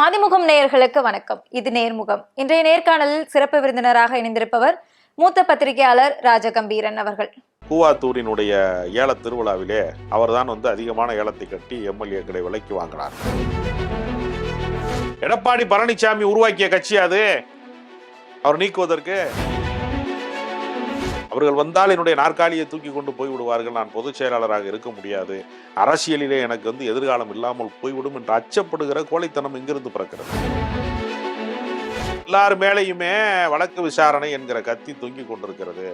மதிமுகம் நேயர்களுக்கு வணக்கம். இது நேர்முகம். இன்றைய நேர்காணலில் சிறப்பு விருந்தினராக இணைந்திருப்பவர் மூத்த பத்திரிகையாளர் ராஜகம்பீரன் அவர்கள். கூவாத்தூரினுடைய ஏல திருவிழாவிலே அவர்தான் வந்து அதிகமான ஏலத்தை கட்டி எம்எல்ஏக்களை விலைக்கு வாங்கினார். எடப்பாடி பழனிசாமி உருவாக்கிய கட்சி அது. அவர் நீக்குவதற்கு அவர்கள் வந்தால் என்னுடைய நாற்காலியை தூக்கி கொண்டு போய் விடுவார்கள். நான் பொதுச் செயலாளராக இருக்க முடியாது. அரசியலிலே எனக்கு வந்து எதிர்காலம் இல்லாமல் போய்விடும் என்று அச்சப்படுகிற கோழைத்தனம் இங்கிருந்து பிறக்கிறது. எல்லார் மேலேயுமே வழக்கு விசாரணை என்கிற கத்தி தூங்கி கொண்டிருக்கிறது.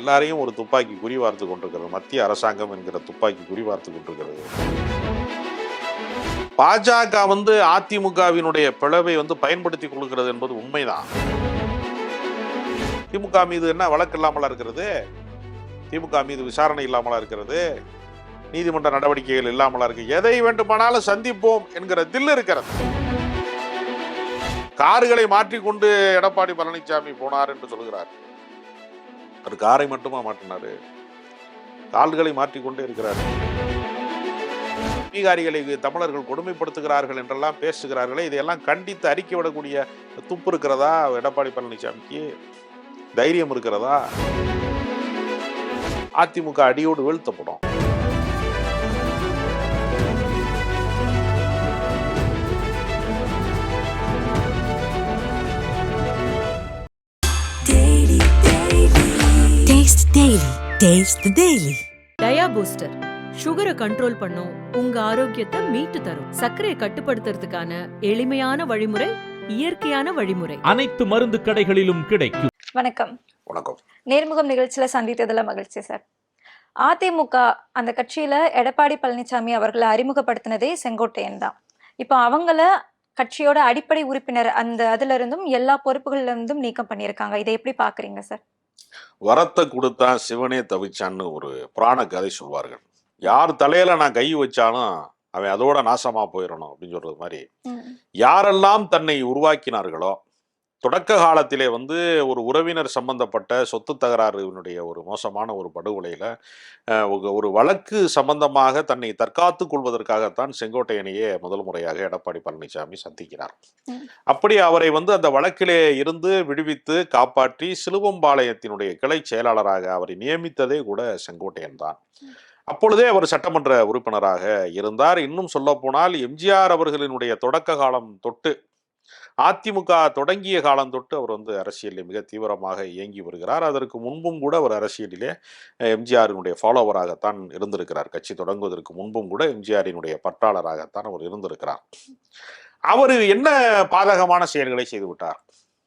எல்லாரையும் ஒரு துப்பாக்கி குறிவார்த்து கொண்டிருக்கிறது. மத்திய அரசாங்கம் என்கிற துப்பாக்கி குறிவார்த்து கொண்டிருக்கிறது. பாஜக வந்து அதிமுகவினுடைய பிளவை வந்து பயன்படுத்தி கொள்கிறது என்பது உண்மைதான். திமுக மீது என்ன வழக்கு இல்லாமலா இருக்கிறது? திமுக மீது விசாரணை இல்லாமலா இருக்கிறது? நீதிமன்ற நடவடிக்கைகள் இல்லாமலா இருக்கு. எதை வேண்டுமானாலும் சந்திப்போம் என்கிற தில் இருக்கிறது. கார்களை மாற்றிக்கொண்டு எடப்பாடி பழனிசாமி போனார் என்று சொல்கிறார். அவர் காரை மட்டுமா மாற்றினாரு? கால்களை மாற்றிக்கொண்டே இருக்கிறார். அதிகாரிகளை தமிழர்கள் கொடுமைப்படுத்துகிறார்கள் என்றெல்லாம் பேசுகிறார்களே. இதையெல்லாம் கண்டித்து அறிக்கை விடக்கூடிய துப்பு இருக்கிறதா எடப்பாடி பழனிசாமிக்கு தைரியம் இருக்கிறதா? அதிமுக அடியோடு வீழ்த்தப்படும். Taste Daily. Taste the Daily. Dia booster சுகரை கண்ட்ரோல் பண்ணும் உங்க ஆரோக்கியத்தை மீட்டு தரும். சர்க்கரையை கட்டுப்படுத்துறதுக்கான எளிமையான வழிமுறை இயற்கையான வழிமுறை. அனைத்து மருந்து கடைகளிலும் கிடைக்கும். வணக்கம். வணக்கம். நேர்முகம் நிகழ்ச்சியில சந்தித்ததுல மகிழ்ச்சி சார். அதிமுக அந்த கட்சியில எடப்பாடி பழனிசாமி அவர்களை அறிமுகப்படுத்தினதே செங்கோட்டையன் தான். இப்போ அவங்கள கட்சியோட அடிப்படை உறுப்பினர் அந்த அதுல இருந்தும் எல்லா பொறுப்புகள்ல இருந்தும் நீக்கம் பண்ணியிருக்காங்க. இதை எப்படி பாக்குறீங்க சார்? வரத்தை கொடுத்தா சிவனே தவிச்சான்னு ஒரு புராண கதை சொல்வார்கள். யார் தலையில நான் கை வச்சாலும் அவன் அதோட நாசமா போயிடணும் அப்படின்னு சொல்றது மாதிரி. யாரெல்லாம் தன்னை உருவாக்கினார்களோ தொடக்க காலத்திலே வந்து ஒரு உறவினர் சம்பந்தப்பட்ட சொத்து தகராறுனுடைய ஒரு மோசமான ஒரு படுகொலையில ஒரு- வழக்கு சம்பந்தமாக தன்னை தற்காத்துக் கொள்வதற்காகத்தான் செங்கோட்டையனையே முதல் முறையாக எடப்பாடி பழனிசாமி சந்திக்கிறார். அப்படி அவரை வந்து அந்த வழக்கிலே இருந்து விடுவித்து காப்பாற்றி சிலுவம்பாளையத்தினுடைய கிளை செயலாளராக அவரை நியமித்ததே கூட செங்கோட்டையன் தான். அப்பொழுதே அவர் சட்டமன்ற உறுப்பினராக இருந்தார். இன்னும் சொல்ல போனால் எம்ஜிஆர் அவர்களினுடைய தொடக்க காலம் தொட்டு அதிமுக தொடங்கிய காலம் தொட்டு அவர் வந்து அரசியலில் மிக தீவிரமாக இயங்கி வருகிறார். அதற்கு முன்பும் கூட அவர் அரசியலிலே எம்ஜிஆரினுடைய ஃபாலோவராகத்தான் இருந்திருக்கிறார். கட்சி தொடங்குவதற்கு முன்பும் கூட எம்ஜிஆரினுடைய பற்றாளராகத்தான் அவர் இருந்திருக்கிறார். அவர் என்ன பாதகமான செயல்களை செய்துவிட்டார்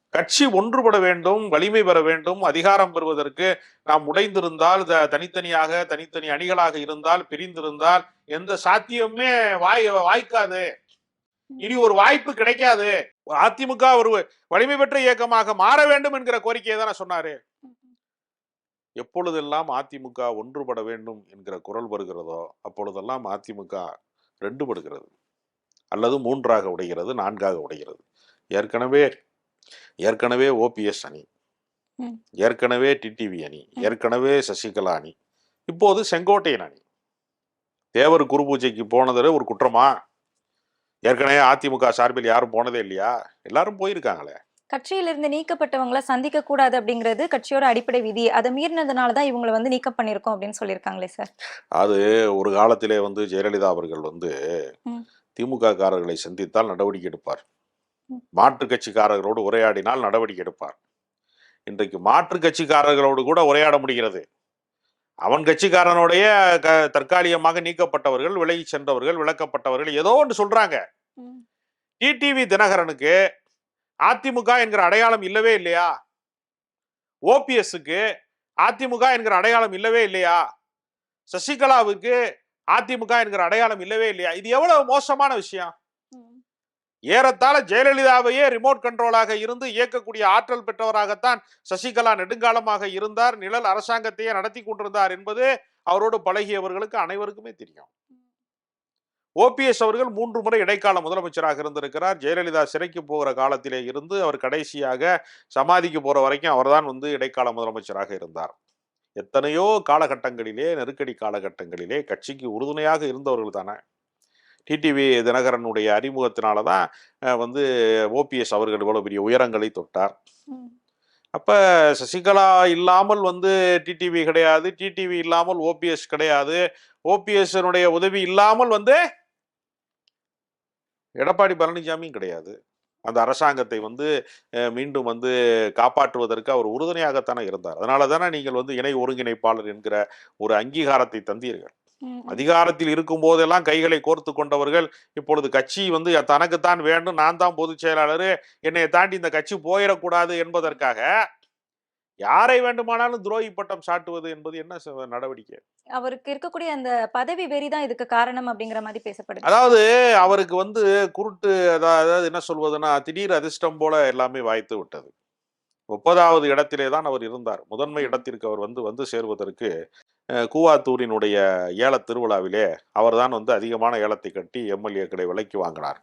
கட்சி ஒன்றுபட வேண்டும் வலிமை பெற வேண்டும் அதிகாரம் பெறுவதற்கு நாம் உடைந்திருந்தால் த- தனித்தனியாக தனித்தனி அணிகளாக இருந்தால் பிரிந்திருந்தால் எந்த சாத்தியமுமே வாய் வாய்க்காது. இனி ஒரு வாய்ப்பு கிடைக்காது. அதிமுக ஒரு வலிமை பெற்ற இயக்கமாக மாற வேண்டும் என்கிற கோரிக்கையை தானே சொன்னாரு. எப்பொழுதெல்லாம் அதிமுக ஒன்றுபட வேண்டும் என்கிற குரல் வருகிறதோ அப்பொழுதெல்லாம் அதிமுக ரெண்டுபடுகிறது. அல்லது மூன்றாக உடைகிறது நான்காக உடைகிறது. ஏற்கனவே ஏற்கனவே ஓபிஎஸ் அணி. ஏற்கனவே டிடிவி அணி ஏற்கனவே சசிகலா அணி இப்போது செங்கோட்டையன் அணி. தேவர் குரு பூஜைக்கு போனது ஒரு குற்றமா? ஏற்கனவே அதிமுக சார்பில் யாரும் போனதே இல்லையா? எல்லாரும் போயிருக்காங்களே. கட்சியிலிருந்து நீக்கப்பட்டவங்கள சந்திக்க கூடாது அப்படிங்கிறது கட்சியோட அடிப்படை விதி. அதை மீறினதுனால தான் இவங்களை வந்து நீக்கம் பண்ணியிருக்கோம் அப்படின்னு சொல்லியிருக்காங்களே சார். அது ஒரு காலத்திலே வந்து ஜெயலலிதா அவர்கள் வந்து. திமுக காரர்களை சந்தித்தால் நடவடிக்கை எடுப்பார். ம். மாற்றுக் கட்சிக்காரர்களோடு உரையாடினால் நடவடிக்கை எடுப்பார். இன்றைக்கு மாற்றுக் கட்சிக்காரர்களோடு கூட உரையாட முடிகிறது. அவன் கட்சிக்காரனுடைய க தற்காலிகமாக நீக்கப்பட்டவர்கள் விலகி சென்றவர்கள் விலக்கப்பட்டவர்கள் ஏதோ ஒன்று சொல்றாங்க. டிடிவி தினகரனுக்கு அதிமுக என்கிற அடையாளம் இல்லவே இல்லையா? ஓபிஎஸ்க்கு அதிமுக என்கிற அடையாளம் இல்லவே இல்லையா? சசிகலாவுக்கு அதிமுக என்கிற அடையாளம் இல்லவே இல்லையா? இது எவ்வளவு மோசமான விஷயம்? ஏறத்தாழ ஜெயலலிதாவையே ரிமோட் கண்ட்ரோலாக இருந்து இயக்கக்கூடிய ஆற்றல் பெற்றவராகத்தான் சசிகலா நெடுங்காலமாக இருந்தார். நிழல் அரசாங்கத்தையே நடத்தி கொண்டிருந்தார் என்பது அவரோடு பழகியவர்களுக்கு அனைவருக்குமே தெரியும். ஓபிஎஸ் அவர்கள் மூன்று முறை இடைக்கால முதலமைச்சராக இருந்திருக்கிறார். ஜெயலலிதா சிறைக்கு போகிற காலத்திலே இருந்து அவர் கடைசியாக சமாதிக்கு போற வரைக்கும் அவர்தான் வந்து இடைக்கால முதலமைச்சராக இருந்தார். எத்தனையோ காலகட்டங்களிலே நெருக்கடி காலகட்டங்களிலே கட்சிக்கு உறுதுணையாக இருந்தவர்கள் தானே. டிடிவி தினகரனுடைய அறிமுகத்தினால தான் வந்து ஓபிஎஸ் அவர்கள் இவ்வளவு பெரிய உயரங்களை தொட்டார். அப்ப சசிகலா இல்லாமல் வந்து டிடிவி கிடையாது டிடிவி இல்லாமல் ஓபிஎஸ் கிடையாது ஓபிஎஸ் உதவி இல்லாமல் வந்து எடப்பாடி பழனிசாமியும் கிடையாது அந்த அரசாங்கத்தை வந்து மீண்டும் வந்து காப்பாற்றுவதற்கு அவர் உறுதுணையாகத்தானே இருந்தார் அதனால தானே நீங்கள் வந்து இணை ஒருங்கிணைப்பாளர் என்கிற ஒரு அங்கீகாரத்தை தந்தீர்கள். அதிகாரத்தில் இருக்கும் போதெல்லாம் கைகளை கோர்த்து கொண்டவர்கள் இப்பொழுது கட்சி வந்து தனக்குத்தான் வேண்டும் நான் தான் பொதுச் செயலாளர் என்னை தாண்டி இந்த கட்சி போயிடக்கூடாது என்பதற்காக யாரை வேண்டுமானாலும் துரோகி பட்டம் சாட்டுவது என்பது என்ன நடவடிக்கை? அவருக்கு இருக்கக்கூடிய அந்த பதவி வெறி தான் இதுக்கு காரணம் அப்படிங்கிற மாதிரி பேசப்படுது. அதாவது அவருக்கு வந்து குருட்டு அதா- அதாவது என்ன சொல்வதுன்னா திடீர் அதிர்ஷ்டம் போல எல்லாமே வாய்த்து விட்டது. முப்பதாவது இடத்திலே தான் அவர் இருந்தார். முதன்மை இடத்திற்கு அவர் வந்து வந்து சேருவதற்கு கூவாத்தூரினுடைய ஏல திருவிழாவிலே அவர்தான் வந்து அதிகமான ஏலத்தை கட்டி எம்எல்ஏக்களை விலைக்கு வாங்கினார்.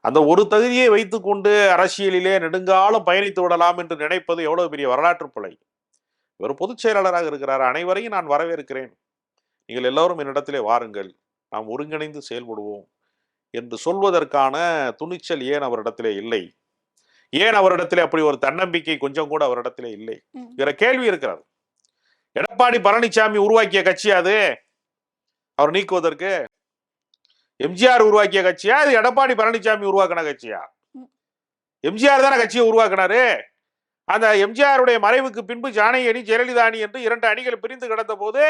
அந்த ஒரு தகுதியை வைத்துக்கொண்டு அரசியலிலே நெடுங்காலம் பயணித்து விடலாம் என்று நினைப்பது எவ்வளவு பெரிய வரலாற்று பிழை. இவர் பொதுச் செயலாளராக இருக்கிறார். அனைவரையும் நான் வரவேற்கிறேன். நீங்கள் எல்லோரும் என்னிடத்திலே வாருங்கள். நாம் ஒருங்கிணைந்து செயல்படுவோம். என்று சொல்வதற்கான துணிச்சல் ஏன் அவரிடத்திலே இல்லை? ஏன் அவரிடத்திலே அப்படி ஒரு தன்னம்பிக்கை கொஞ்சம் கூட அவரிடத்திலே இல்லை. என்கிற கேள்வி இருக்கிறது. எடப்பாடி பழனிசாமி உருவாக்கிய கட்சி அது? அவர் நீக்குவதற்கு? எம்ஜிஆர் உருவாக்கிய கட்சியா? இது எடப்பாடி பழனிசாமி உருவாக்கின கட்சியா. எம்ஜிஆர் தானே கட்சியை உருவாக்கினாரு? அந்த எம்ஜிஆருடைய மறைவுக்கு பின்பு ஜானகி அணி ஜெயலலிதா அணி என்று இரண்டு அணிகள் பிரிந்து கிடந்த போது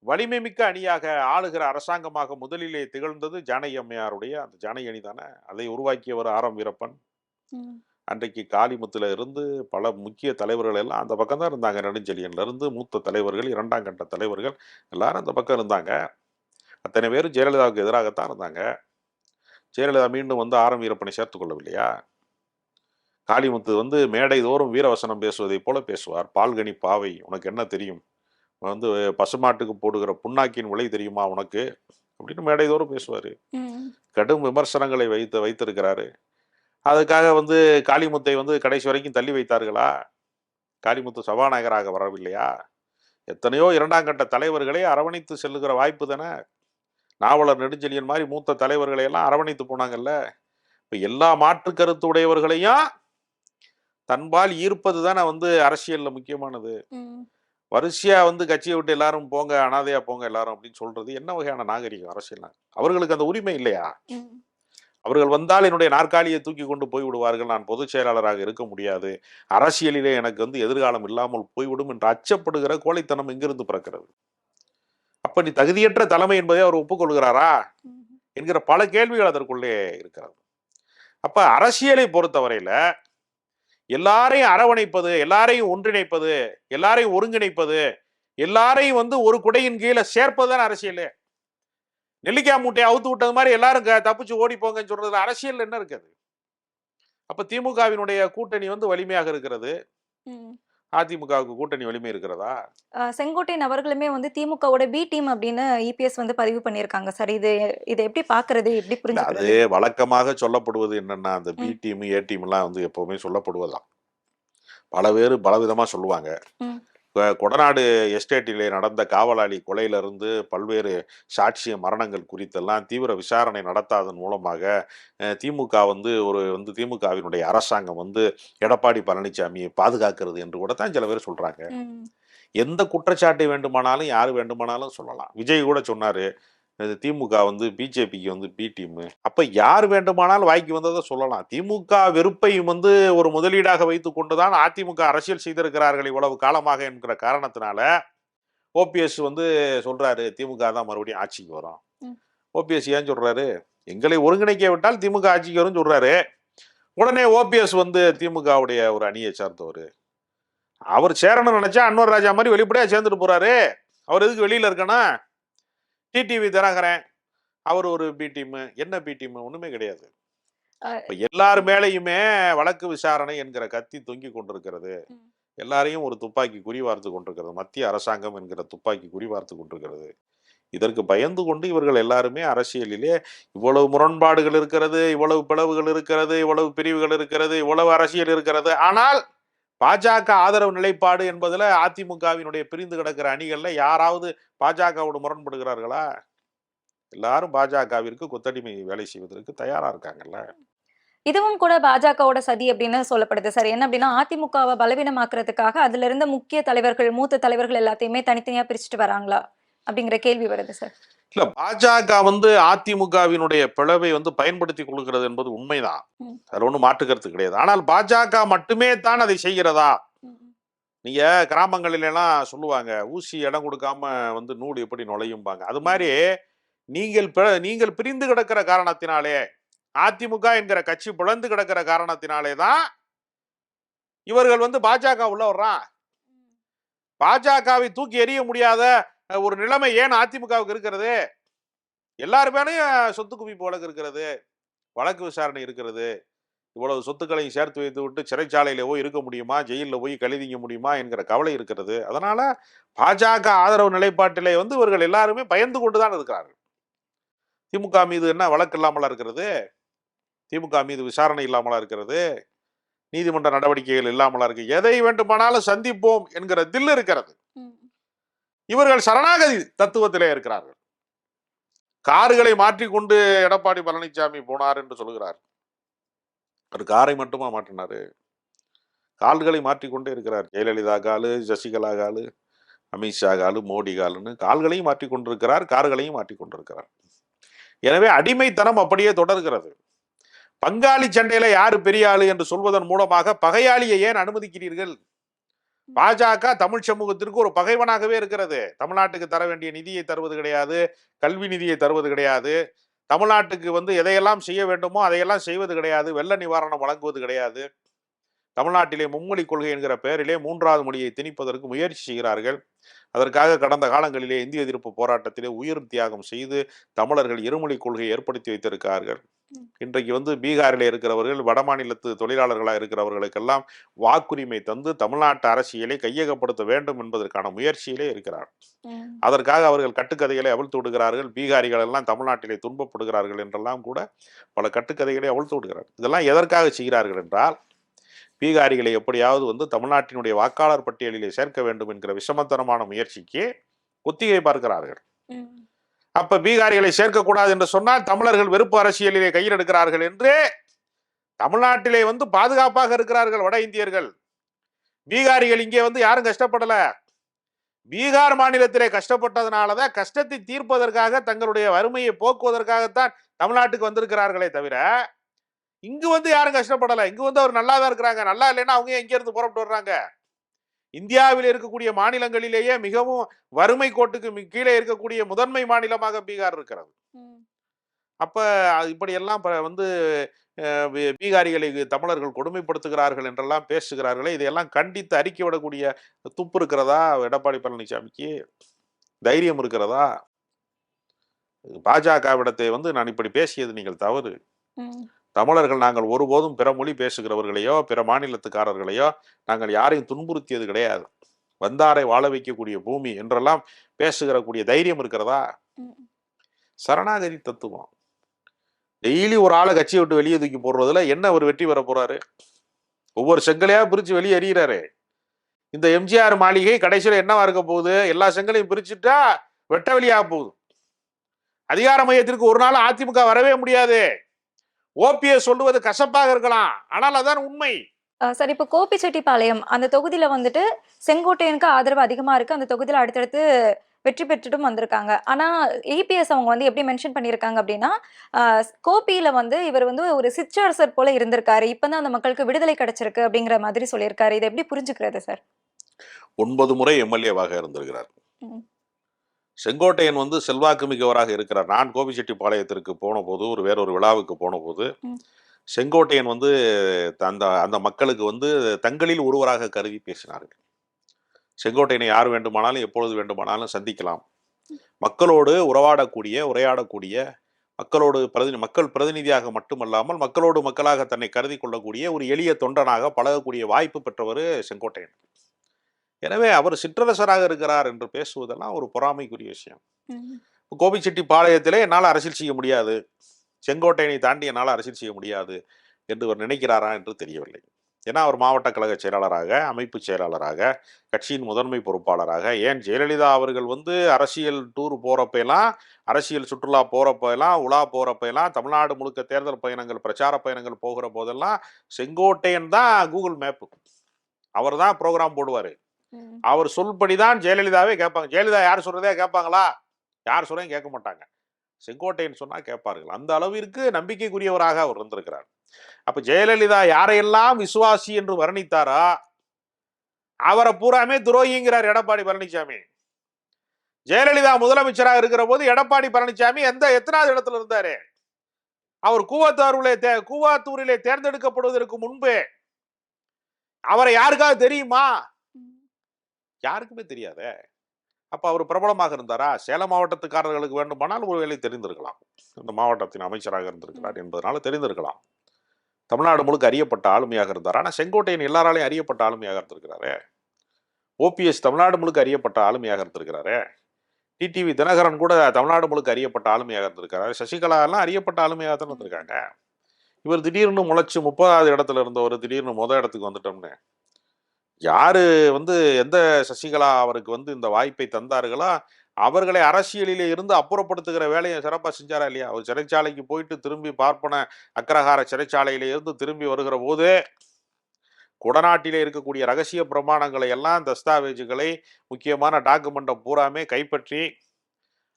வலிமை மிக்க அணியாக ஆளுகிற அரசாங்கமாக முதலிலே திகழ்ந்தது ஜானகி அம்மையாருடைய அந்த ஜானகி அணி தானே. அதை உருவாக்கியவர் ஆர் எம் வீரப்பன். அன்றைக்கு காளிமுத்துல இருந்து பல முக்கிய தலைவர்கள் எல்லாம் அந்த பக்கம் தான் இருந்தாங்க. நெடுஞ்செழியன்ல இருந்து மூத்த தலைவர்கள் இரண்டாம் கட்ட தலைவர்கள் எல்லாரும் அந்த பக்கம் இருந்தாங்க. அத்தனை பேரும் ஜெயலலிதாவுக்கு எதிராகத்தான் இருந்தாங்க. ஜெயலலிதா மீண்டும் வந்து ஆரம் வீரப்பனை சேர்த்துக் கொள்ளவில்லையா? காளிமுத்து வந்து மேடை தோறும் வீரவசனம் பேசுவதைப் போல பேசுவார். பால்கனி பாவை உனக்கு என்ன தெரியும்? வந்து பசுமாட்டுக்கு போடுகிற புண்ணாக்கின் விலை தெரியுமா உனக்கு? அப்படின்னு மேடை தோறும் பேசுவார். கடும் விமர்சனங்களை வைத்து வைத்திருக்கிறாரு. அதுக்காக வந்து காளிமுத்தை வந்து கடைசி வரைக்கும் தள்ளி வைத்தார்களா? காளிமுத்து சபாநாயகராக வரவில்லையா? எத்தனையோ இரண்டாம் கட்ட தலைவர்களை அரவணைத்து செல்லுகிற வாய்ப்பு தானே? நாவலர் நெடுஞ்செழியன் மாதிரி மூத்த தலைவர்களை எல்லாம் அரவணைத்து போனாங்கல்ல? இப்ப எல்லா மாற்று கருத்து உடையவர்களையும் தன்பால் ஈர்ப்பது தானே வந்து அரசியல்ல முக்கியமானது. ம். வரிசையா வந்து கட்சியை விட்டு எல்லாரும் போங்க அனாதையா போங்க எல்லாரும் அப்படின்னு சொல்றது என்ன வகையான நாகரிகம் அரசியல் அவர்களுக்கு அந்த உரிமை இல்லையா. அவர்கள் வந்தால் என்னுடைய நாற்காலியை தூக்கி கொண்டு போய் விடுவார்கள். நான் பொதுச் செயலாளராக இருக்க முடியாது. அரசியலிலே எனக்கு வந்து எதிர்காலம் இல்லாமல் போய்விடும் என்று அச்சப்படுகிற கோழைத்தனம் எங்கிருந்து பிறக்கிறது. அப்ப நீ தகுதியற்ற தலைமை என்பதை அவர் ஒப்புக்கொள்கிறாரா? என்கிற பல கேள்விகள் அதற்குள்ளே இருக்கிறது. அப்ப அரசியலை பொறுத்தவரையில எல்லாரையும் அரவணைப்பது எல்லாரையும் ஒன்றிணைப்பது எல்லாரையும் ஒருங்கிணைப்பது எல்லாரையும் வந்து ஒரு குடையின் கீழே சேர்ப்பது தான் அரசியல். நெல்லிக்காய் மூட்டையை அவுத்து விட்டது மாதிரி எல்லாரும் தப்பிச்சு ஓடி போங்கன்னு சொல்றதுல அரசியல் என்ன இருக்குது? அப்ப திமுகவினுடைய கூட்டணி வந்து வலிமையாக இருக்கிறது. அதிமுகவுக்கு கூட்டணி வலிமை இருக்கிறதா? செங்கோட்டையன் அவர்களுமே வந்து திமுகவோட பி டீம் அப்படின்னு இபிஎஸ் வந்து பதிவு பண்ணியிருக்காங்க. சார் இது இதை எப்படி பாக்குறது எப்படி இல்ல, அது வழக்கமாக சொல்லப்படுவது என்னன்னா அந்த பி. டீம் ஏ டீம் எல்லாம் வந்து எப்பவுமே சொல்லப்படுவதுதான். பல பேர் பலவிதமா சொல்லுவாங்க. கொடநாடு எஸ்டேட்டிலே நடந்த காவலாளி கொலையிலிருந்து பல்வேறு சாட்சிய மரணங்கள் குறித்தெல்லாம் தீவிர விசாரணை நடத்தாதன் மூலமாக திமுக வந்து ஒரு வந்து திமுகவினுடைய அரசாங்கம் வந்து எடப்பாடி பழனிசாமியை பாதுகாக்கிறது என்று கூட தான் சில பேர் சொல்றாங்க ம். எந்த குற்றச்சாட்டை வேண்டுமானாலும் யார் வேண்டுமானாலும் சொல்லலாம் விஜய் கூட சொன்னாரு இது திமுக வந்து பிஜேபிக்கு வந்து பி டீம் அப்ப யார் வேண்டுமானாலும் வாய்க்கு வந்ததை சொல்லலாம். திமுக வெறுப்பை வந்து ஒரு முதலீடாக வைத்துக் கொண்டுதான் அதிமுக அரசியல் செய்திருக்கிறார்கள் இவ்வளவு காலமாக என்கிற காரணத்தினால ஓபிஎஸ் வந்து சொல்றாரு திமுக தான் மறுபடியும் ஆட்சிக்கு வரும். ஓபிஎஸ் ஏன் சொல்றாரு? எங்களை ஒருங்கிணைக்க விட்டால் திமுக ஆட்சிக்கு வரும்னு சொல்றாரு. உடனே ஓபிஎஸ் வந்து திமுகவுடைய ஒரு அணியை சார்ந்தவர். அவர் சேரணும்னு நினைச்சா அன்வர் ராஜா மாதிரி வெளிப்படையா சேர்ந்துட்டு போறாரு. அவர் எதுக்கு வெளியில இருக்கணும்? டிடிவி தினகரன் அவர் ஒரு பி டீம் என்ன பி டீம் ஒண்ணுமே கிடையாது. எல்லார் மேலேயுமே வழக்கு விசாரணை என்கிற கத்தி தொங்கி கொண்டிருக்கிறது. எல்லாரையும் ஒரு துப்பாக்கி குறிவார்த்து கொண்டிருக்கிறது. மத்திய அரசாங்கம் என்கிற துப்பாக்கி குறிவார்த்து கொண்டிருக்கிறது. இதற்கு பயந்து கொண்டு இவர்கள் எல்லாருமே அரசியலிலே இவ்வளவு முரண்பாடுகள் இருக்கிறது இவ்வளவு பிளவுகள் இருக்கிறது இவ்வளவு பிரிவுகள் இருக்கிறது இவ்வளவு அரசியல் இருக்கிறது. ஆனால் பாஜக ஆதரவு நிலைப்பாடு என்பதில் அதிமுகவினுடைய பிரிந்து கிடக்கிற அணிகளில் யாராவது பாஜகவோடு முரண்படுகிறார்களா? எல்லாரும் பாஜகவிற்கு கொத்தடிமை வேலை செய்வதற்கு தயாரா இருக்காங்கல்ல. இதுவும் கூட பாஜகவோட சதி அப்படின்னு சொல்லப்படுது. சார் என்ன அப்படின்னா அதிமுகவை பலவீனமாக்குறதுக்காக அதுல இருந்த முக்கிய தலைவர்கள் மூத்த தலைவர்கள் எல்லாத்தையுமே தனித்தனியா பிரிச்சுட்டு வராங்களா? அப்படிங்கிற கேள்வி வருது சார். இல்ல பாஜக வந்து அதிமுகவினுடைய பிளவை வந்து பயன்படுத்தி கொள்கிறது என்பது உண்மைதான். ம். அது ஒன்றும் மாற்றுக்கருத்து கிடையாது. ஆனால் பாஜக மட்டுமே தான் அதை செய்கிறதா? நீங்க கிராமங்களில எல்லாம் சொல்லுவாங்க ஊசி இடம் கொடுக்காம வந்து நூல் எப்படி நுழையும்பாங்க. அது மாதிரி நீங்கள் நீங்கள் பிரிந்து கிடக்கிற காரணத்தினாலே அதிமுக என்கிற கட்சி பிளந்து கிடக்கிற காரணத்தினாலே தான் இவர்கள் வந்து பாஜக உள்ள வர்றான். பாஜகவை தூக்கி எறிய முடியாத ஒரு நிலைமை ஏன் அதிமுகவுக்கு இருக்கிறது? எல்லாருமேலையும் சொத்து குவிப்பு வழக்கு இருக்கிறது. வழக்கு விசாரணை இருக்கிறது. இவ்வளவு சொத்துக்களையும் சேர்த்து வைத்து விட்டு சிறைச்சாலையில் போய் இருக்க முடியுமா? ஜெயிலில் போய் கழுதிங்க முடியுமா? என்கிற கவலை இருக்கிறது. அதனால் பாஜக ஆதரவு நிலைப்பாட்டிலே வந்து இவர்கள் எல்லாருமே பயந்து கொண்டுதான் இருக்கிறார்கள். திமுக மீது என்ன வழக்கு இல்லாமலா இருக்கிறது? திமுக மீது விசாரணை இல்லாமலா இருக்கிறது? நீதிமன்ற நடவடிக்கைகள் இல்லாமலா இருக்கு. எதை வேண்டுமானாலும் சந்திப்போம் என்கிற தில் இருக்கிறது. இவர்கள் சரணாகதி தத்துவத்திலே இருக்கிறார்கள். கார்களை மாற்றிக்கொண்டு எடப்பாடி பழனிசாமி போனார் என்று சொல்கிறார். ஒரு காரை மட்டுமா மாற்றினாரு? கால்களை மாற்றிக்கொண்டே இருக்கிறார். ஜெயலலிதா காலு சசிகலா காலு அமித்ஷா காலு மோடி காலுன்னு கால்களையும் மாற்றிக்கொண்டிருக்கிறார் கார்களையும் மாற்றிக்கொண்டிருக்கிறார். எனவே அடிமைத்தனம் அப்படியே தொடர்கிறது. பங்காளி சண்டையில யாரு பெரிய ஆளு என்று சொல்வதன் மூலமாக பகையாளியை ஏன் அனுமதிக்கிறீர்கள்? பாஜக தமிழ் சமூகத்திற்கு ஒரு பகைவனாகவே இருக்கிறது. தமிழ்நாட்டுக்கு தர வேண்டிய நிதியை தருவது கிடையாது. கல்வி நிதியை தருவது கிடையாது. தமிழ்நாட்டுக்கு வந்து எதையெல்லாம் செய்ய வேண்டுமோ அதையெல்லாம் செய்வது கிடையாது. வெள்ள நிவாரணம் வழங்குவது கிடையாது. தமிழ்நாட்டிலே மும்மொழி கொள்கை என்கிற பெயரிலே மூன்றாவது மொழியை திணிப்பதற்கு முயற்சி செய்கிறார்கள். அதற்காக கடந்த காலங்களிலே இந்திய எதிர்ப்பு போராட்டத்திலே உயிர் தியாகம் செய்து தமிழர்கள் இருமொழி கொள்கையை ஏற்படுத்தி வைத்திருக்கிறார்கள். இன்றைக்கு வந்து பீகாரில் இருக்கிறவர்கள் வடமாநிலத்து தொழிலாளர்களாக இருக்கிறவர்களுக்கெல்லாம் வாக்குரிமை தந்து தமிழ்நாட்டு அரசியலை கையகப்படுத்த வேண்டும் என்பதற்கான முயற்சியிலே இருக்கிறார் அதற்காக அவர்கள் கட்டுக்கதைகளை அவிழ்த்து விடுகிறார்கள். பீகாரிகள் எல்லாம் தமிழ்நாட்டிலே துன்பப்படுகிறார்கள் என்றெல்லாம் கூட பல கட்டுக்கதைகளை அவிழ்த்து விடுகிறார்கள். இதெல்லாம் எதற்காக செய்கிறார்கள் என்றால் பீகாரிகளை எப்படியாவது வந்து தமிழ்நாட்டினுடைய வாக்காளர் பட்டியலிலே சேர்க்க வேண்டும் என்கிற விஷமத்தனமான முயற்சிக்கு ஒத்திகை பார்க்கிறார்கள். அப்ப பீகாரிகளை சேர்க்கக்கூடாது என்று சொன்னால் தமிழர்கள் வெறுப்பு அரசியலிலே கையில் எடுக்கிறார்கள் என்று தமிழ்நாட்டிலே வந்து பாதுகாப்பாக இருக்கிறார்கள் வட இந்தியர்கள். பீகாரிகள் இங்கே வந்து யாரும் கஷ்டப்படல. பீகார் மாநிலத்திலே கஷ்டப்பட்டதுனாலதான் கஷ்டத்தை தீர்ப்பதற்காக தங்களுடைய வறுமையை போக்குவதற்காகத்தான் தமிழ்நாட்டுக்கு வந்திருக்கிறார்களே தவிர இங்கு வந்து யாரும் கஷ்டப்படல. இங்கு வந்து அவர் நல்லா தான் இருக்கிறாங்க. நல்லா இல்லைன்னா அவங்க எங்க இருந்து புறப்பட்டு வர்றாங்க? இந்தியாவில் இருக்கக்கூடிய மாநிலங்களிலேயே மிகவும் வறுமை கோட்டுக்கு கீழே இருக்கக்கூடிய முதன்மை மாநிலமாக பீகார் இருக்கிறது. அப்ப இப்படியெல்லாம் வந்து பீகாரிகளை தமிழர்கள் கொடுமைப்படுத்துகிறார்கள் என்றெல்லாம் பேசுகிறார்களே இதையெல்லாம் கண்டித்து அறிக்கை விடக்கூடிய துப்பு இருக்கிறதா? எடப்பாடி பழனிசாமிக்கு தைரியம் இருக்கிறதா? பாஜகவிடத்தை வந்து நான் இப்படி பேசியது நீங்கள் தவறு. தமிழர்கள் நாங்கள் ஒருபோதும் பிற மொழி பேசுகிறவர்களையோ பிற மாநிலத்துக்காரர்களையோ நாங்கள் யாரையும் துன்புறுத்தியது கிடையாது. வந்தாரை வாழ வைக்கக்கூடிய பூமி என்றெல்லாம் பேசுகிற கூடிய தைரியம் இருக்கிறதா? சரணாகதி தத்துவம். டெய்லி ஒரு ஆளை கட்சியை விட்டு வெளியே தூக்கி போடுறதுல என்ன ஒரு வெற்றி பெற போறாரு? ஒவ்வொரு செங்கலையா பிரிச்சு வெளியே எறிகிறாரு. இந்த எம்ஜிஆர் மாளிகை கடைசியில என்னவா இருக்க போகுது? எல்லா செங்கலையும் பிரிச்சுட்டா வெட்ட வெளியாக போகுது. அதிகார மையத்திற்கு ஒரு நாள் அதிமுக வரவே முடியாது. ஓபிஎஸ் சொல்லுவது கசப்பாக இருக்கலாம். ஆனால் அதான் உண்மை. சார் இப்போ கோபிச்செட்டிப்பாளையம் அந்த தொகுதியில வந்துட்டு செங்கோட்டையனுக்கு ஆதரவு அதிகமா இருக்கு. அந்த தொகுதியில அடுத்தடுத்து வெற்றி பெற்றுட்டும் வந்திருக்காங்க. ஆனா ஏபிஎஸ் அவங்க வந்து எப்படி மென்ஷன் பண்ணியிருக்காங்க அப்படின்னா கோபியில வந்து இவர் வந்து ஒரு சிற்றரசர் போல இருந்திருக்காரு. இப்பதான் அந்த மக்களுக்கு விடுதலை கிடைச்சிருக்கு அப்படிங்கிற மாதிரி சொல்லியிருக்காரு. இதை எப்படி புரிஞ்சுக்கிறது சார்? ஒன்பது முறை எம்எல்ஏவாக இருந்திருக்கிறார். செங்கோட்டையன் வந்து செல்வாக்கு மிக்கவராக இருக்கிறார். நான் கோபிச்செட்டிப்பாளையத்திற்கு போன போது ஒரு வேறொரு விழாவுக்கு போன போது. செங்கோட்டையன் வந்து அந்த அந்த மக்களுக்கு வந்து தங்களில் ஒருவராக கருதி பேசினார்கள். செங்கோட்டையனை யார் வேண்டுமானாலும் எப்பொழுது வேண்டுமானாலும் சந்திக்கலாம். மக்களோடு உறவாடக்கூடிய உரையாடக்கூடிய மக்களோடு பிரதி மக்கள் பிரதிநிதியாக மட்டுமல்லாமல் மக்களோடு மக்களாக தன்னை கருதி கொள்ளக்கூடிய ஒரு எளிய தொண்டனாக பழகக்கூடிய வாய்ப்பு பெற்றவர் செங்கோட்டையன். எனவே அவர் சிற்றரசராக இருக்கிறார் என்று பேசுவதெல்லாம் ஒரு பொறாமைக்குரிய விஷயம். கோபிச்செட்டிப்பாளையத்திலே என்னால் அரசியல் செய்ய முடியாது. செங்கோட்டையனை தாண்டி என்னால் அரசியல் செய்ய முடியாது என்று அவர் நினைக்கிறாரா என்று தெரியவில்லை. ஏன்னா அவர் மாவட்ட கழக செயலாளராக அமைப்பு செயலாளராக கட்சியின் முதன்மை பொறுப்பாளராக ஏன் ஜெயலலிதா அவர்கள் வந்து அரசியல் டூர் போகிறப்பெல்லாம் அரசியல் சுற்றுலா போகிறப்பெல்லாம் உலா போகிறப்பெல்லாம் தமிழ்நாடு முழுக்க தேர்தல் பயணங்கள் பிரச்சார பயணங்கள் போகிற போதெல்லாம் செங்கோட்டையன் தான் கூகுள் மேப்பு அவர் தான் ப்ரோக்ராம் போடுவார். அவர் சொல்படிதான் ஜெயலலிதாவே கேட்பாங்க ஜெயலலிதா யார் சொல்றதே கேட்பாங்களா யார் சொல்றையும் கேட்க மாட்டாங்க. செங்கோட்டையன் சொன்னா கேட்பார்கள். அந்த அளவிற்கு நம்பிக்கைக்குரியவராக அவர் இருந்திருக்கிறார். அப்ப ஜெயலலிதா யாரையெல்லாம் விசுவாசி என்று வர்ணித்தாரா? அவரை பூராமே துரோகிங்கிறார் எடப்பாடி பழனிசாமி ஜெயலலிதா முதலமைச்சராக இருக்கிற போது எடப்பாடி பழனிசாமி எந்த எத்தனாவது இடத்துல இருந்தாரு? அவர் கூவத்தூரிலே தே கூவாத்தூரிலே தேர்ந்தெடுக்கப்படுவதற்கு முன்பு. அவரை யாருக்காவது தெரியுமா? யாருக்குமே தெரியாதே. அப்ப அவர் பிரபலமாக இருந்தாரா? சேலம் மாவட்டத்துக்காரர்களுக்கு வேண்டுமானால் ஒருவேளை தெரிந்திருக்கலாம். இந்த மாவட்டத்தின் அமைச்சராக இருந்திருக்கிறார் என்பதனால தெரிந்திருக்கலாம். தமிழ்நாடு முழுக்க அறியப்பட்ட ஆளுமையாக இருந்தார்? ஆனா செங்கோட்டையன் எல்லாராலையும் அறியப்பட்ட ஆளுமையாக இருந்திருக்கிறாரே. ஓபிஎஸ் தமிழ்நாடு முழுக்க அறியப்பட்ட ஆளுமையாக இருந்திருக்கிறாரே. டிடிவி தினகரன் கூட தமிழ்நாடு முழுக்க அறியப்பட்ட ஆளுமையாக இருந்திருக்கிறாரு. சசிகலா எல்லாம் அறியப்பட்ட ஆளுமையாக தான் இருந்திருக்காங்க. இவர் திடீர்னு முளைச்சு முப்பதாவது இடத்துல இருந்தவர் திடீர்னு முத இடத்துக்கு வந்துட்டோம்னு. யார் வந்து எந்த சசிகலா அவருக்கு வந்து இந்த வாய்ப்பை தந்தார்களோ? அவர்களை அரசியலில் இருந்து அப்புறப்படுத்துகிற வேலையை சிறப்பாக செஞ்சாரா இல்லையா? அவர் சிறைச்சாலைக்கு போயிட்டு திரும்பி பார்ப்பன அக்ரஹார சிறைச்சாலையில இருந்து திரும்பி வருகிற போது குடநாட்டிலே இருக்கக்கூடிய ரகசிய பிரமாணங்களை எல்லாம் தஸ்தாவேஜுகளை முக்கியமான டாக்குமெண்ட்டை பூராமே கைப்பற்றி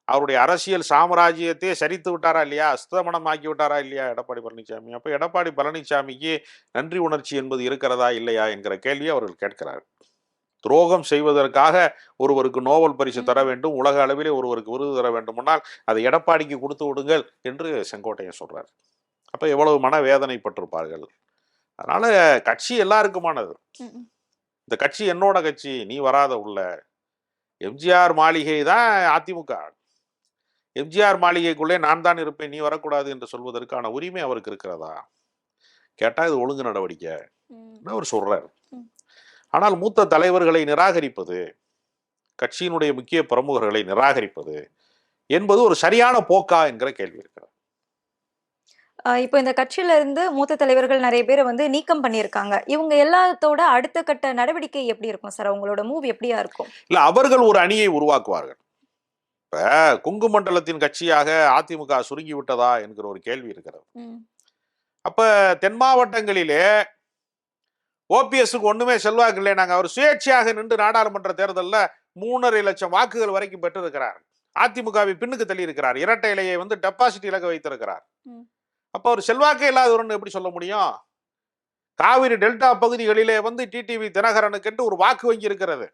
அவருடைய அரசியல் சாம்ராஜ்யத்தையே சரித்து விட்டாரா இல்லையா? அஸ்தமனம் ஆக்கி விட்டாரா இல்லையா? எடப்பாடி பழனிசாமி அப்போ எடப்பாடி பழனிசாமிக்கு நன்றி உணர்ச்சி என்பது இருக்கிறதா இல்லையா என்கிற கேள்வியை அவர்கள் கேட்கிறார் துரோகம் செய்வதற்காக ஒருவருக்கு நோபல் பரிசு தர வேண்டும் உலக அளவிலே ஒருவருக்கு விருது தர வேண்டுமானால் அதை எடப்பாடிக்கு கொடுத்து விடுங்கள் என்று செங்கோட்டையன் சொல்றார். அப்ப எவ்வளவு மன வேதனைப்பட்டிருப்பார்கள். அதனால கட்சி எல்லாருக்குமானது. இந்த கட்சி என்னோட கட்சி நீ வராத உள்ள. எம்ஜிஆர் மாளிகை தான் அதிமுக. எம்ஜிஆர் மாளிகைக்குள்ளே நான் தான் இருப்பேன் நீ வரக்கூடாது என்று சொல்வதற்கான உரிமை அவருக்கு இருக்கிறதா? கேட்டா இது ஒழுங்கு நடவடிக்கை. அவர் சொல்றார். ஆனால் மூத்த தலைவர்களை நிராகரிப்பது கட்சியினுடைய முக்கிய பிரமுகர்களை நிராகரிப்பது என்பது ஒரு சரியான போக்கா என்கிற கேள்வி இருக்கிறது. ஆஹ் இப்போ இந்த கட்சியில இருந்து மூத்த தலைவர்கள் நிறைய பேரை வந்து நீக்கம் பண்ணியிருக்காங்க. இவங்க எல்லாத்தோட அடுத்த கட்ட நடவடிக்கை எப்படி இருக்கும் சார்? அவங்களோட மூவ் எப்படியா இருக்கும்? இல்ல அவர்கள் ஒரு அணியை உருவாக்குவார்கள். இப்ப கொங்கு மண்டலத்தின் கட்சியாக அதிமுக சுருங்கி விட்டதா என்கிற ஒரு கேள்வி இருக்கிறது. அப்ப தென் மாவட்டங்களிலே ஓபிஎஸ்க்கு ஒண்ணுமே செல்வாக்கு இல்லை. நாங்க அவர் சுயேட்சையாக நின்று நாடாளுமன்ற தேர்தல்ல மூணரை லட்சம் வாக்குகள் வரைக்கும் பெற்றிருக்கிறார். அதிமுகவை பின்னுக்கு தள்ளி இருக்கிறார் இரட்டை இலையை வந்து டெபாசிட் இலக்க வைத்திருக்கிறார். அப்ப அவர் செல்வாக்கே இல்லாதவர்னு எப்படி சொல்ல முடியும்? காவிரி டெல்டா பகுதிகளிலே வந்து டிடிவி தினகரனுக்கென்று ஒரு வாக்கு வங்கி இருக்கிறது.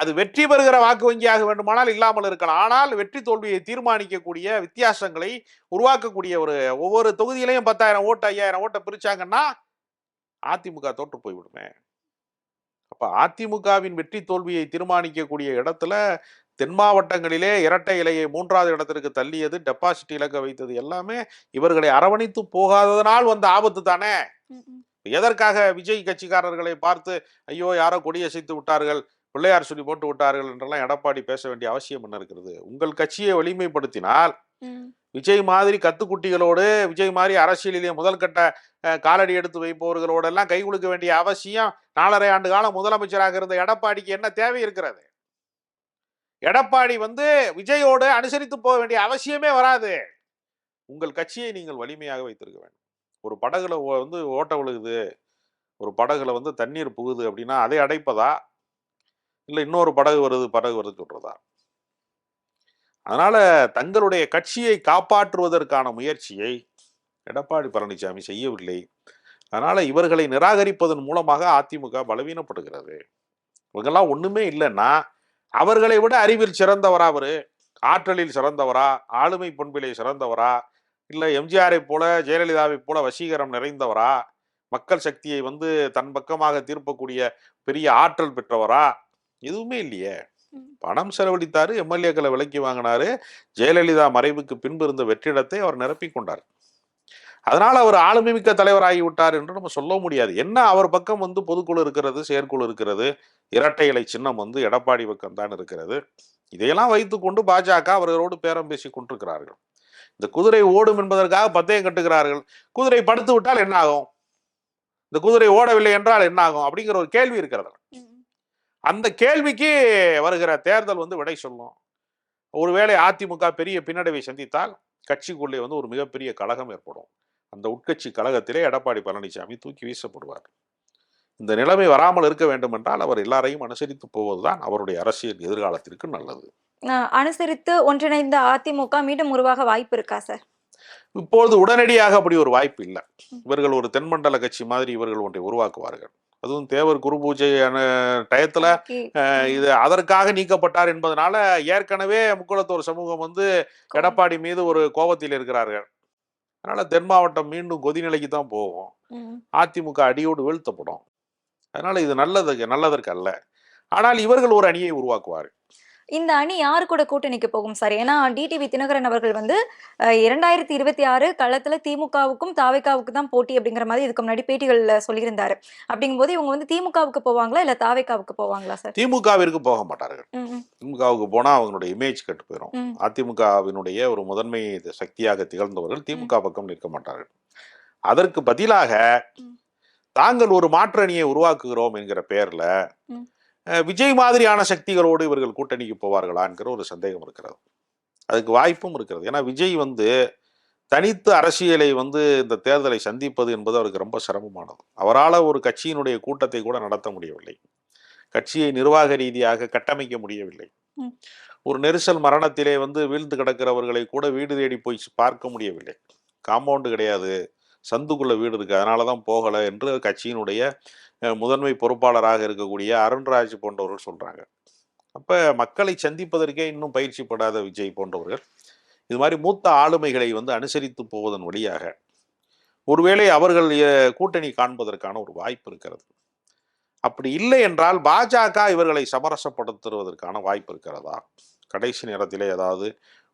அது வெற்றி பெறுகிற வாக்கு வங்கியாக வேண்டுமானால் இல்லாமல் இருக்கலாம். ஆனால் வெற்றி தோல்வியை தீர்மானிக்கக்கூடிய வித்தியாசங்களை உருவாக்கக்கூடிய ஒரு ஒவ்வொரு தொகுதியிலையும் பத்தாயிரம் ஓட்டு ஐயாயிரம் ஓட்டை பிரிச்சாங்கன்னா அதிமுக தோற்று போய்விடுமே. அப்ப அதிமுகவின் வெற்றி தோல்வியை தீர்மானிக்கக்கூடிய இடத்துல தென் மாவட்டங்களிலே இரட்டை இலையை மூன்றாவது இடத்திற்கு தள்ளியது டெபாசிட் இலக்க வைத்தது எல்லாமே இவர்களை அரவணைத்து போகாததனால் வந்த ஆபத்து தானே. எதற்காக விஜய் கட்சிக்காரர்களை பார்த்து ஐயோ யாரோ கொடியசைத்து விட்டார்கள் பிள்ளையார் சொல்லி போட்டு விட்டார்கள் என்றெல்லாம் எடப்பாடி பேச வேண்டிய அவசியம் என்ன இருக்கிறது உங்கள் கட்சியை வலிமைப்படுத்தினால் விஜய் மாதிரி கத்துக்குட்டிகளோடு விஜய் மாதிரி அரசியலிலே முதல் கட்ட காலடி எடுத்து வைப்பவர்களோடு எல்லாம் கை கொடுக்க வேண்டிய அவசியம் நாலரை ஆண்டு காலம் முதலமைச்சராக இருந்த எடப்பாடிக்கு என்ன தேவை இருக்கிறது? எடப்பாடி வந்து விஜயோடு அனுசரித்து போக வேண்டிய அவசியமே வராது. உங்கள் கட்சியை நீங்கள் வலிமையாக வைத்திருக்க வேண்டும். ஒரு படகுல வந்து ஓட்ட விழுகுது. ஒரு படகுல வந்து தண்ணீர் புகுது அப்படின்னா அதை அடைப்பதா? இல்லை இன்னொரு படகு வருது படகு வருது சொல்றதா? அதனால தங்களுடைய கட்சியை காப்பாற்றுவதற்கான முயற்சியை எடப்பாடி பழனிசாமி செய்யவில்லை. அதனால இவர்களை நிராகரிப்பதன் மூலமாக அதிமுக பலவீனப்படுகிறது. இவங்கெல்லாம் ஒண்ணுமே இல்லைன்னா அவர்களை விட அறிவில் சிறந்தவரா அவரு? ஆற்றலில் சிறந்தவரா? ஆளுமை பண்பிலே சிறந்தவரா? இல்லை எம்ஜிஆரை போல ஜெயலலிதாவை போல வசீகரம் நிறைந்தவரா? மக்கள் சக்தியை வந்து தன் பக்கமாக தீர்ப்பக்கூடிய பெரிய ஆற்றல் பெற்றவரா? எதுவுமே இல்லையே. பணம் செலவழித்தாரு எம்எல்ஏக்களை விலக்கி வாங்கினாரு. ஜெயலலிதா மறைவுக்கு பின்பு இருந்த வெற்றிடத்தை அவர் நிரப்பிக் கொண்டார். அதனால அவர் ஆளுமை மிக்க தலைவராகி விட்டார் என்று நம்ம சொல்ல முடியாது. என்ன அவர் பக்கம் வந்து பொதுக்குழு இருக்கிறது செயற்குழு இருக்கிறது இரட்டை இலை சின்னம் வந்து எடப்பாடி பக்கம் தான் இருக்கிறது. இதையெல்லாம் வைத்துக்கொண்டு பாஜக அவர்களோடு பேரம் பேசி கொண்டிருக்கிறார்கள். இந்த குதிரை ஓடும் என்பதற்காக பந்தயம் கட்டுகிறார்கள். குதிரை படுத்து விட்டால் என்ன ஆகும்? இந்த குதிரை ஓடவில்லை என்றால் என்ன ஆகும்? அப்படிங்கிற ஒரு கேள்வி இருக்கிறது. அந்த கேள்விக்கு வருகிற தேர்தல் வந்து விடை சொல்லும். ஒருவேளை அதிமுக பெரிய பின்னடைவை சந்தித்தால் கட்சிக்குள்ளே வந்து ஒரு மிகப்பெரிய கழகம் ஏற்படும். அந்த உட்கட்சி கழகத்திலே எடப்பாடி பழனிசாமி தூக்கி வீசப்படுவார். இந்த நிலைமை வராமல் இருக்க வேண்டும் என்றால் அவர் எல்லாரையும் அனுசரித்து போவதுதான் அவருடைய அரசியல் எதிர்காலத்திற்கு நல்லது. அனுசரித்து ஒன்றிணைந்த அதிமுக மீண்டும் உருவாக வாய்ப்பு இருக்கா சார்? இப்பொழுது உடனடியாக அப்படி ஒரு வாய்ப்பு இல்லை. இவர்கள் ஒரு தென்மண்டல கட்சி மாதிரி இவர்கள் ஒன்றை உருவாக்குவார்கள். அதுவும் தேவர் குரு பூஜையான டயத்துல இது அதற்காக நீக்கப்பட்டார் என்பதனால ஏற்கனவே முக்குளத்தோர் சமூகம் வந்து எடப்பாடி மீது ஒரு கோபத்தில் இருக்கிறார்கள். அதனால தென் மாவட்டம் மீண்டும் கொதிநிலைக்கு தான் போகும். அதிமுக அடியோடு வீழ்த்தப்படும். அதனால இது நல்லதுக்கு நல்லதற்கு அல்ல. ஆனால் இவர்கள் ஒரு அணியை உருவாக்குவார்கள். இந்த அணி யாரு கூட கூட்டணிக்கு போகும் சார்? ஏன்னா டிடிவி தினகரன் அவர்கள் வந்து இரண்டாயிரத்தி இருபத்தி ஆறு களத்துல திமுகவுக்கும் தாவைக்காவுக்கு தான் போட்டி அப்படிங்கிற மாதிரி இதுக்கு முன்னாடி பேட்டிகள்ல சொல்லியிருந்தாரு. அப்படிங்கும்போது இவங்க வந்து திமுகவுக்கு போவாங்களா? இல்ல தாவைக்காவுக்கு போவாங்களா சார்? திமுகவிற்கு போக மாட்டார்கள். திமுகவுக்கு போனா அவங்களுடைய இமேஜ் கெட்டு போயிடும். அதிமுகவினுடைய ஒரு முதன்மை சக்தியாக திகழ்ந்தவர்கள் திமுக பக்கம் நிற்க மாட்டார்கள். அதற்கு பதிலாக. தாங்கள் ஒரு மாற்று அணியை உருவாக்குகிறோம் என்கிற பெயர்ல விஜய் மாதிரியான சக்திகளோடு இவர்கள் கூட்டணிக்கு போவார்களா என்கிற ஒரு சந்தேகம் இருக்கிறது. அதுக்கு வாய்ப்பும் இருக்கிறது. ஏன்னா விஜய் வந்து தனித்து அரசியலை வந்து இந்த தேர்தலை சந்திப்பது என்பது அவருக்கு ரொம்ப சிரமமானது. அவரால் ஒரு கட்சியினுடைய கூட்டத்தை கூட நடத்த முடியவில்லை. கட்சியை நிர்வாக ரீதியாக கட்டமைக்க முடியவில்லை. ஒரு நெரிசல் மரணத்திலே வந்து வீழ்ந்து கிடக்கிறவர்களை கூட வீடு தேடி போய் பார்க்க முடியவில்லை. காம்பவுண்டு கிடையாது. சந்துக்குள்ள வீடு இருக்கு. அதனால தான் போகலை என்று கட்சியினுடைய முதன்மை பொறுப்பாளராக இருக்கக்கூடிய அருண்ராஜ் போன்றவர்கள் சொல்றாங்க. அப்ப மக்களை சந்திப்பதற்கே இன்னும் பயிற்சி படாத விஜய் போன்றவர்கள் இது மாதிரி மூத்த ஆளுமைகளை வந்து அனுசரித்து போவதன் வழியாக ஒருவேளை அவர்கள் கூட்டணி காண்பதற்கான ஒரு வாய்ப்பு இருக்கிறது. அப்படி இல்லை என்றால் பாஜக இவர்களை சமரசப்படுத்துவதற்கான வாய்ப்பு இருக்கிறதா? கடைசி நேரத்திலே ஏதாவது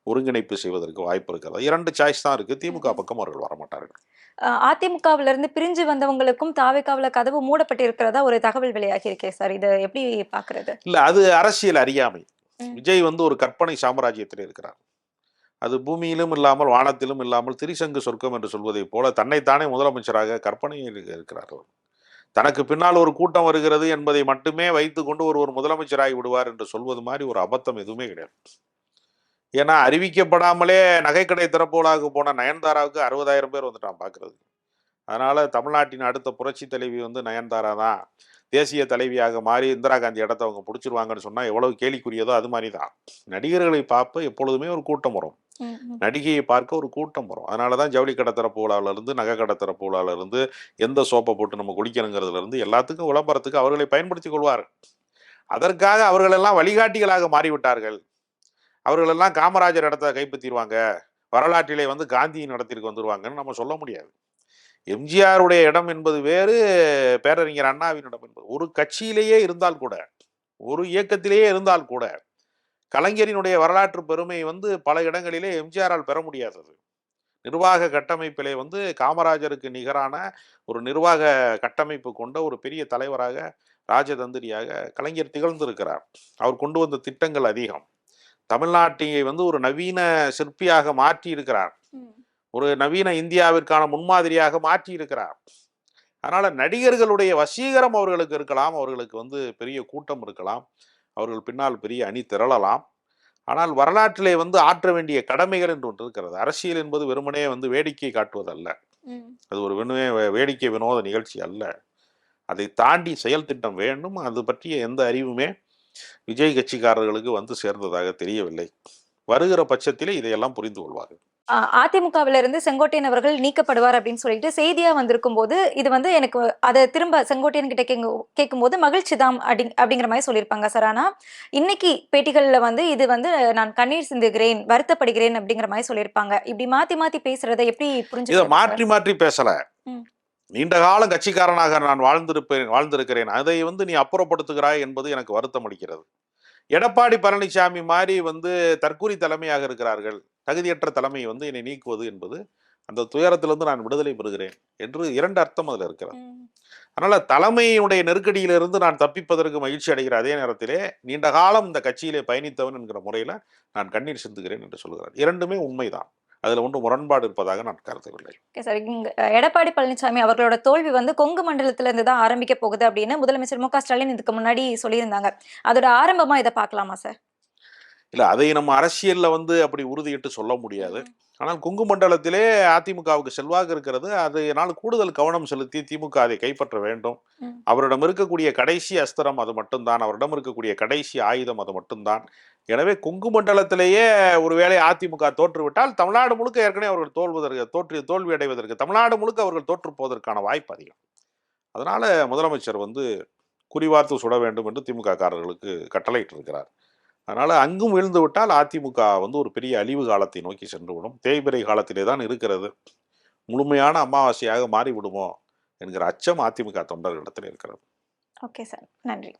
ஒருங்கிணைப்பு செய்வதற்கு வாய்ப்பு இருக்கிறதா? இரண்டு சாய்ஸ் தான் இருக்கு. திமுக பக்கம் அவர்கள் வரமாட்டார்கள். அஹ், அதிமுகவுல இருந்து பிரிஞ்சு வந்தவங்களுக்கும் தாவைக்காவுல கதவு மூடப்பட்டிருக்கிறதா ஒரு தகவல் வெளியாகி இருக்கே சார். இதை எப்படி பாக்குறது? இல்ல அது அரசியல் அறியாமை. விஜய் வந்து ஒரு கற்பனை சாம்ராஜ்யத்தில் இருக்கிறார். அது பூமியிலும் இல்லாமல் வானத்திலும் இல்லாமல் திரிசங்கு சொர்க்கம் என்று சொல்வதைப் போல தன்னைத்தானே முதலமைச்சராக கற்பனையில் இருக்கிறார் அவர். தனக்கு பின்னால் ஒரு கூட்டம் வருகிறது என்பதை மட்டுமே வைத்துக்கொண்டு ஒரு ஒரு முதலமைச்சராகி விடுவார் என்று சொல்வது மாதிரி ஒரு அபத்தம் எதுவுமே கிடையாது. ஏன்னா அறிவிக்கப்படாமலே நகைக்கடை திறப்போலாக போன நயன்தாராவுக்கு அறுபதாயிரம் பேர் வந்துட்டான் பார்க்கறது அதனால தமிழ்நாட்டின் அடுத்த புரட்சி தலைவி வந்து நயன்தாரா தான். தேசிய தலைவியாக மாறி இந்திரா காந்தி இடத்த அவங்க பிடிச்சிருவாங்கன்னு சொன்னா எவ்வளவு கேலிக்குரியதோ அது மாதிரி தான். நடிகர்களை பார்ப்ப எப்பொழுதுமே ஒரு கூட்டம் வரும். நடிகையை பார்க்க ஒரு கூட்டம் வரும். அதனால தான் ஜவுளி கடை திறப்பு விழாவுல இருந்து நகை கடை திறப்பு விழாவுல இருந்து எந்த சோப்பை போட்டு நம்ம குளிக்கணுங்கிறதுல இருந்து எல்லாத்துக்கும் விளம்பரத்துக்கு அவர்களை பயன்படுத்திக் கொள்வார் அதற்காக அவர்களெல்லாம் வழிகாட்டிகளாக மாறிவிட்டார்கள். அவர்களெல்லாம் காமராஜர் இடத்த கைப்பற்றிடுவாங்க வரலாற்றிலே வந்து காந்தியின் இடத்திற்கு வந்துருவாங்கன்னு நம்ம சொல்ல முடியாது. எம்ஜிஆருடைய இடம் என்பது வேறு பேரறிஞர் அண்ணாவின் இடம் என்பது. ஒரு கட்சியிலேயே இருந்தால் கூட ஒரு இயக்கத்திலேயே இருந்தால் கூட கலைஞரினுடைய வரலாற்று பெருமை வந்து பல இடங்களிலே எம்ஜிஆரால் பெற முடியாதது. நிர்வாக கட்டமைப்பிலே வந்து காமராஜருக்கு நிகரான ஒரு நிர்வாக கட்டமைப்பு கொண்ட ஒரு பெரிய தலைவராக ராஜதந்திரியாக கலைஞர் திகழ்ந்திருக்கிறார். அவர் கொண்டு வந்த திட்டங்கள் அதிகம். தமிழ்நாட்டை வந்து ஒரு நவீன சிற்பியாக மாற்றி இருக்கிறார். ஒரு நவீன இந்தியாவிற்கான முன்மாதிரியாக மாற்றி இருக்கிறார் அதனால நடிகர்களுடைய வசீகரம் அவர்களுக்கு இருக்கலாம் அவர்களுக்கு வந்து பெரிய கூட்டம் இருக்கலாம் அவர்கள் பின்னால் பெரிய அணி திரளலாம். ஆனால் வரலாற்றிலே வந்து ஆற்ற வேண்டிய கடமைகள் என்று ஒன்று இருக்கிறது. அரசியல் என்பது வெறுமனே வந்து வேடிக்கை காட்டுவதல்ல. ம். அது ஒரு வெறுமே வேடிக்கை வினோத நிகழ்ச்சி அல்ல. அதை தாண்டி செயல் திட்டம் வேண்டும். அது பற்றிய எந்த அறிவுமே விஜய் கட்சிக்காரர்களுக்கு வந்து சேர்ந்ததாக தெரியவில்லை. வருகிற பட்சத்திலே இதையெல்லாம் புரிந்து கொள்வார்கள். அதிமுகவில இருந்து செங்கோட்டையன் அவர்கள் நீக்கப்படுவார் அப்படின்னு சொல்லிட்டு செய்தியா வந்திருக்கும் போது இது வந்து எனக்கு அதை திரும்ப செங்கோட்டையன் கிட்ட கேங்க கேட்கும்போது மகிழ்ச்சி தான் அப்படி அப்படிங்கிற மாதிரி சொல்லியிருப்பாங்க சார். ஆனா இன்னைக்கு பேட்டிகள்ல வந்து இது வந்து நான் கண்ணீர் சிந்துகிறேன் வருத்தப்படுகிறேன் அப்படிங்கிற மாதிரி சொல்லியிருப்பாங்க. இப்படி மாத்தி மாத்தி பேசுறதை எப்படி புரிஞ்சு மாற்றி மாற்றி பேசல. நீண்ட காலம் கட்சிக்காரனாக நான் வாழ்ந்திருப்பேன் வாழ்ந்திருக்கிறேன். அதை வந்து நீ அப்புறப்படுத்துகிறாய் என்பது எனக்கு வருத்தம் அளிக்கிறது. எடப்பாடி பழனிசாமி மாதிரி வந்து தற்கூரி தலைமையாக இருக்கிறார்கள். தகுதியற்ற தலைமை வந்து என்னை நீக்குவது என்பது அந்த துயரத்திலிருந்து நான் விடுதலை பெறுகிறேன் என்று இரண்டு அர்த்தம் அதில் இருக்கிறது. அதனால தலைமையினுடைய நெருக்கடியிலிருந்து நான் தப்பிப்பதற்கு மகிழ்ச்சி அடைகிற அதே நேரத்திலே நீண்ட காலம் இந்த கட்சியிலே பயணித்தவன் என்கிற முறையில நான் கண்ணீர் சிந்துகிறேன் என்று சொல்கிறார். இரண்டுமே உண்மைதான். அதில் ஒன்றும் முரண்பாடு இருப்பதாக நான் கருதவில்லை. சார் எடப்பாடி பழனிசாமி அவர்களோட தோல்வி வந்து கொங்கு மண்டலத்திலிருந்து தான் ஆரம்பிக்க போகுது அப்படின்னு முதலமைச்சர் மு க ஸ்டாலின் இதுக்கு முன்னாடி சொல்லியிருந்தாங்க. அதோட ஆரம்பமா இதை பார்க்கலாமா சார் இல்லை அதை நம்ம அரசியலில் வந்து அப்படி உறுதியிட்டு சொல்ல முடியாது. ஆனால் கொங்கு மண்டலத்திலே அதிமுகவுக்கு செல்வாக்கு இருக்கிறது. அதனால் கூடுதல் கவனம் செலுத்தி திமுக அதை கைப்பற்ற வேண்டும். அவரிடம் இருக்கக்கூடிய கடைசி அஸ்திரம் அது மட்டும்தான். அவரிடம் இருக்கக்கூடிய கடைசி ஆயுதம் அது மட்டும்தான். எனவே கொங்கு மண்டலத்திலேயே ஒருவேளை அதிமுக தோற்றுவிட்டால் தமிழ்நாடு முழுக்க ஏற்கனவே அவர்கள் தோல்வதற்கு தோற்று தோல்வி அடைவதற்கு தமிழ்நாடு முழுக்க அவர்கள் தோற்று போவதற்கான வாய்ப்பு அதிகம். அதனால முதலமைச்சர் வந்து குறிவார்த்து சுட வேண்டும் என்று திமுக காரர்களுக்கு கட்டளையிட்டு இருக்கிறார் அதனால் அங்கும் விழுந்து விட்டால் அதிமுக வந்து ஒரு பெரிய அழிவு காலத்தை நோக்கி சென்றுவிடும் தேய்பிறை காலத்திலே தான் இருக்கிறது. முழுமையான அமாவாசையாக மாறிவிடுமோ என்கிற அச்சம் அதிமுக தொண்டர்களிடத்தில் இருக்கிறது. ஓகே சார் நன்றி.